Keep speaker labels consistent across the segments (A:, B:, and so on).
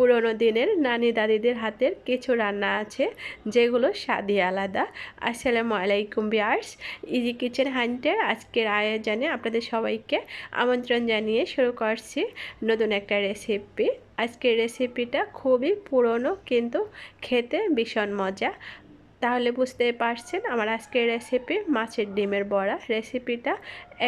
A: পুরনো দিনের নানি দাদিদের হাতের কিছু রান্না আছে, যেগুলো স্বাদই আলাদা। আসসালামু আলাইকুম বিয়ার্স ইজি কিচেন হান্টের আজকের আয়োজনে আপনাদের সবাইকে আমন্ত্রণ জানিয়ে শুরু করছি নতুন একটা রেসিপি আজকের রেসিপিটা খুবই পুরনো কিন্তু খেতে ভীষণ মজা। তাহলে বুঝতে পারছেন আমার আজকের রেসিপি মাছের ডিমের বড়া। রেসিপিটা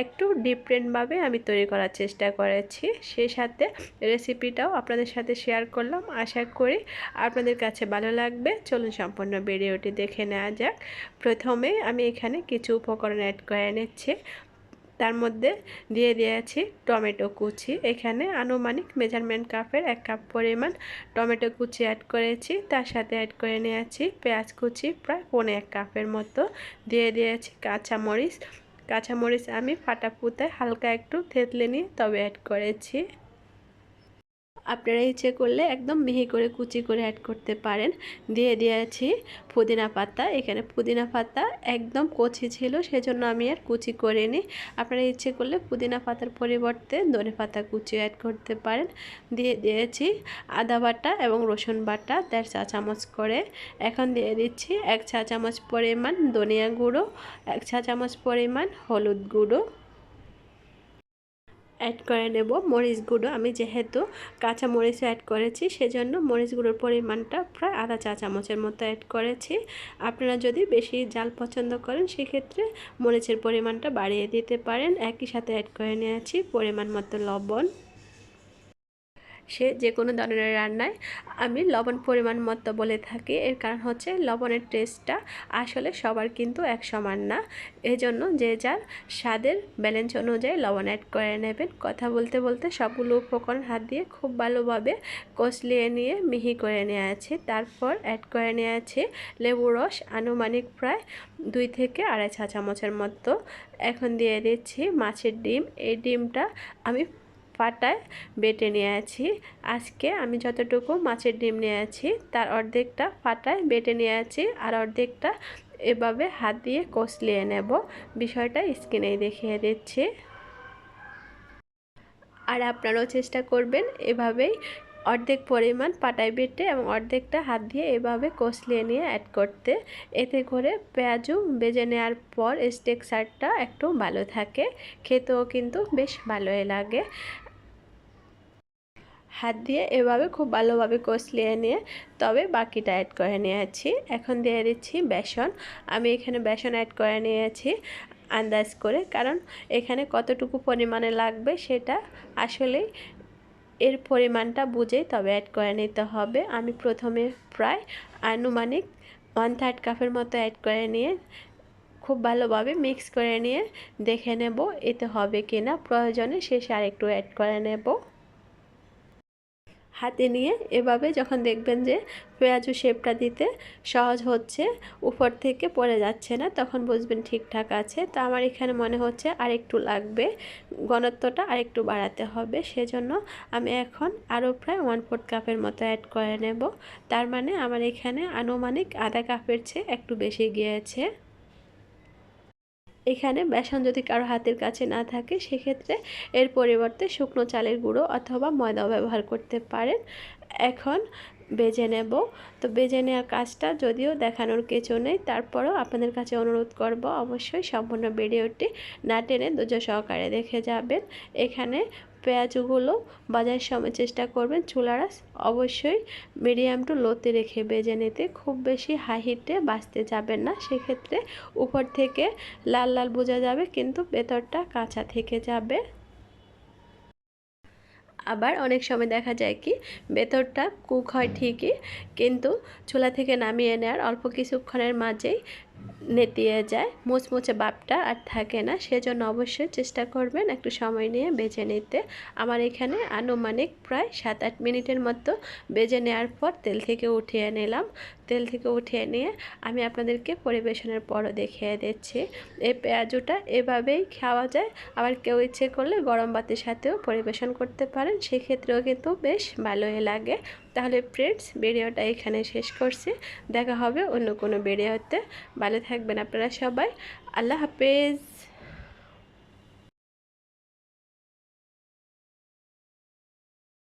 A: একটু ডিফারেন্টভাবে আমি তৈরি করার চেষ্টা করেছি। সেই সাথে রেসিপিটাও আপনাদের সাথে শেয়ার করলাম। আশা করি আপনাদের কাছে ভালো লাগবে। চলুন সম্পূর্ণ ভিডিওটি দেখে নেওয়া যাক। প্রথমে আমি এখানে কিছু উপকরণ অ্যাড করে নিচ্ছি। তার মধ্যে দিয়ে দিয়েছি টমেটো কুচি। এখানে আনুমানিক মেজারমেন্ট কাপের এক কাপ পরিমাণ টমেটো কুচি অ্যাড করেছি। তার সাথে অ্যাড করে নিয়েছি পেঁয়াজ কুচি, প্রায় পনে এক কাপের মতো। দিয়ে দিয়েছি কাঁচামরিচ। কাঁচামরিচ আমি ফাটা পুঁতে হালকা একটু থেতলে নিয়ে তবে অ্যাড করেছি। আপনারা ইচ্ছে করলে একদম মিহি করে কুচি করে অ্যাড করতে পারেন। দিয়ে দিয়েছি পুদিনা পাতা। এখানে পুদিনা পাতা একদম কচি ছিল, সেজন্য আমি আর কুচি করে নিই আপনারা ইচ্ছে করলে পুদিনা পাতার পরিবর্তে ধনে পাতা কুচি অ্যাড করতে পারেন। দিয়ে দিয়েছি আদা বাটা এবং রসুন বাটা, দেড় চা চামচ করে। এখন দিয়ে দিচ্ছি এক চা চামচ পরিমাণ ধনিয়া গুঁড়ো, এক চা চামচ পরিমাণ হলুদ গুঁড়ো। অ্যাড করে নেব। মরিচ গুঁড়ো, আমি যেহেতু কাঁচা মরিচ অ্যাড করেছি, সেজন্য মরিচ গুঁড়োর পরিমাণটা প্রায় আধা চা চামচের মতো অ্যাড করেছি। আপনারা যদি বেশি জাল পছন্দ করেন, সেক্ষেত্রে মরিচের পরিমাণটা বাড়িয়ে দিতে পারেন। একই সাথে অ্যাড করে নিয়েছি পরিমাণ মতো লবণ। সে যে কোনো ধরনের রান্নায় আমি লবণ পরিমাণ মতো বলে থাকি। এর কারণ হচ্ছে লবণের টেস্টটা আসলে সবার কিন্তু এক সমান না। এজন্য যে যার স্বাদের ব্যালেন্স অনুযায়ী লবণ অ্যাড করে নেবেন। কথা বলতে বলতে সবগুলো উপকরণ হাত দিয়ে খুব ভালোভাবে কষলিয়ে নিয়ে মিহি করে নিয়ে আছে। তারপর অ্যাড করে নিয়ে আছে লেবু রস, আনুমানিক প্রায় দুই থেকে আড়াই চা চামচের মতো। এখন দিয়ে দিচ্ছি মাছের ডিম। এই ডিমটা আমি পাটায় বেটে নিয়ে আছি আজকে আমি যতটুকু মাছের ডিম নিয়ে আছি তার অর্ধেকটা পাটায় বেটে নিয়ে আছি আর অর্ধেকটা এভাবে হাত দিয়ে কষলিয়ে নেব। বিষয়টা স্ক্রিনেই দেখিয়ে দিচ্ছি। আর আপনারাও চেষ্টা করবেন এভাবেই অর্ধেক পরিমাণ পাটায় বেটে এবং অর্ধেকটা হাত দিয়ে এভাবে কষলিয়ে নিয়ে অ্যাড করতে। এতে করে পেঁয়াজু বেজে নেওয়ার পর স্টেক্সারটা একটু ভালো থাকে। খেতেও কিন্তু বেশ ভালোই লাগে। হাত দিয়ে এভাবে খুব ভালোভাবে কষলিয়ে নিয়ে তবে বাকিটা অ্যাড করে নিয়েছি। এখন দিয়ে দিচ্ছি বেসন। আমি এখানে বেসন অ্যাড করে নিয়েছি আন্দাজ করে। কারণ এখানে কতটুকু পরিমাণে লাগবে সেটা আসলে এর পরিমাণটা বুঝে তবে অ্যাড করে নিতে হবে। আমি প্রথমে প্রায় আনুমানিক ওয়ান থার্ড কাপের মতো অ্যাড করে নিয়ে খুব ভালোভাবে মিক্স করে নিয়ে দেখে নেব এতে হবে কিনা। প্রয়োজনে শেষে আরেকটু অ্যাড করে নেব। হাতে নিয়ে এভাবে যখন দেখবেন যে পেঁয়াজু শেপটা দিতে সহজ হচ্ছে, উপর থেকে পড়ে যাচ্ছে না, তখন বুঝবেন ঠিকঠাক আছে। তো আমার এখানে মনে হচ্ছে আরেকটু লাগবে, ঘনত্বটা আরেকটু বাড়াতে হবে। সেজন্য আমি এখন আরও প্রায় ওয়ান ফোর্থ কাপের মতো অ্যাড করে নেব। তার মানে আমার এখানে আনুমানিক আধা কাপের চেয়ে একটু বেশি গিয়েছে। এখানে বেসন যদি কারও হাতের কাছে না থাকে, সেক্ষেত্রে এর পরিবর্তে শুকনো চালের গুঁড়ো অথবা ময়দাও ব্যবহার করতে পারেন। এখন বেজে নেব। তো বেজে নেওয়ার কাজটা যদিও দেখানোর কিছু নেই, তারপরেও আপনাদের কাছে অনুরোধ করব অবশ্যই সম্পূর্ণ ভিডিওটি না টেনে দুজো সহকারে দেখে যাবেন। এখানে পেঁয়াজগুলো বাজার সময় চেষ্টা করবেন চুলারাস অবশ্যই মিডিয়াম টু লোতে রেখে বেজে নিতে। খুব বেশি হাই হিটে বাঁচতে যাবেন না। সেক্ষেত্রে উপর থেকে লাল লাল বোঝা যাবে, কিন্তু ভেতরটা কাঁচা থেকে যাবে। আবার অনেক সময় দেখা যায় কি, ভেতরটা কুক হয় ঠিকই, কিন্তু চুলা থেকে নামিয়ে নেওয়ার অল্প কিছুক্ষণের মাঝেই নেতিয়ে যায়, মুচমুচে বাপটা আর থাকে না। সেজন্য অবশ্যই চেষ্টা করবেন একটু সময় নিয়ে বেজে নিতে। আমার এখানে আনুমানিক প্রায় সাত আট মিনিটের মতো বেজে নেওয়ার পর তেল থেকে উঠিয়ে নিলাম। তেল থেকে উঠিয়ে নিয়ে আমি আপনাদেরকে পরিবেশনের পরও দেখিয়ে দিচ্ছি। এই পেঁয়াজুটা এভাবেই খাওয়া যায়। আবার কেউ ইচ্ছে করলে গরম ভাতের সাথেও পরিবেশন করতে পারেন। সেক্ষেত্রেও কিন্তু বেশ ভালোই লাগে। তাহলে ফ্রেন্ডস ভিডিওটা এখানে শেষ করছি। দেখা হবে অন্য কোনো ভিডিওতে। ভালো থাকবেন আপনারা সবাই। আল্লাহ হাফেজ।